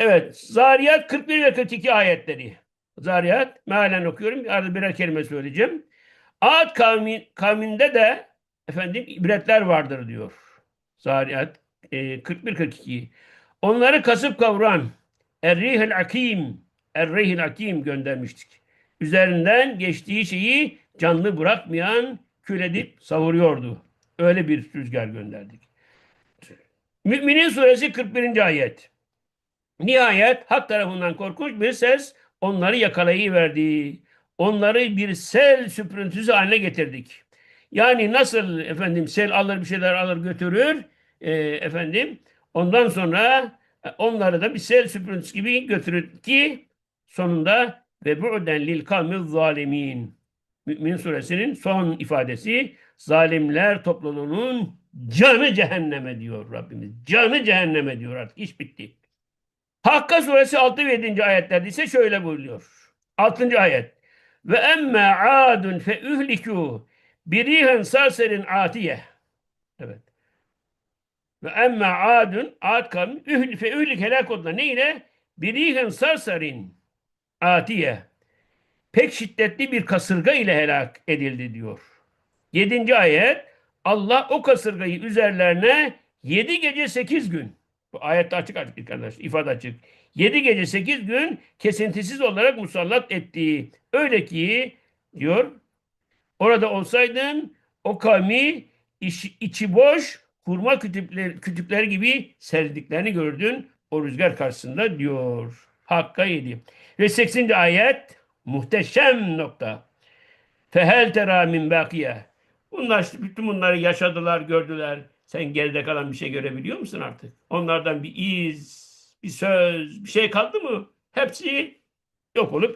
Evet. Zariyat 41 ve 42 ayetleri. Zariyat mealen okuyorum. Arada birer kelime söyleyeceğim. Ad kavmi, kavminde de efendim ibretler vardır diyor. Zariyat e, 41-42. Onları kasıp kavuran Errihel Akim Errihel Akim göndermiştik. Üzerinden geçtiği şeyi canlı bırakmayan kül edip savuruyordu. Öyle bir rüzgar gönderdik. Müminin suresi 41. ayet. Nihayet hak tarafından korkunç bir ses onları yakalayıverdi. Onları bir sel süprüntüsü haline getirdik. Yani nasıl efendim sel alır bir şeyler alır götürür e, efendim ondan sonra e, onları da bir sel süprüntüsü gibi götürür ki sonunda ve bu'den lil kavmi zalimin. Mümin suresinin son ifadesi zalimler topluluğunun canı cehenneme diyor Rabbimiz. Canı cehenneme diyor artık iş bitti. Hakka suresi 6 ve 7. ayetlerde ise şöyle buyuruyor. 6. ayet. Ve emme adun fe ühliku birihen sarserin atiye. Evet. Ve emme adun ad kavmi ühl, fe ühlik helak oldular. Ne ile? Birihen sarsarin atiye. Pek şiddetli bir kasırga ile helak edildi diyor. 7. ayet. Allah o kasırgayı üzerlerine 7 gece 8 gün bu ayette açık açık arkadaş, ifade açık. 7 gece 8 gün kesintisiz olarak musallat ettiği. Öyle ki diyor orada olsaydın o kavmi iç, içi boş hurma kütükleri, kütükleri gibi serdiklerini gördün o rüzgar karşısında diyor. Hakka yedi. Ve 80. ayet muhteşem nokta. Fehel tera min bakiye. Bunlar bütün bunları yaşadılar, gördüler. Sen geride kalan bir şey görebiliyor musun artık? Onlardan bir iz, bir söz, bir şey kaldı mı? Hepsi yok olup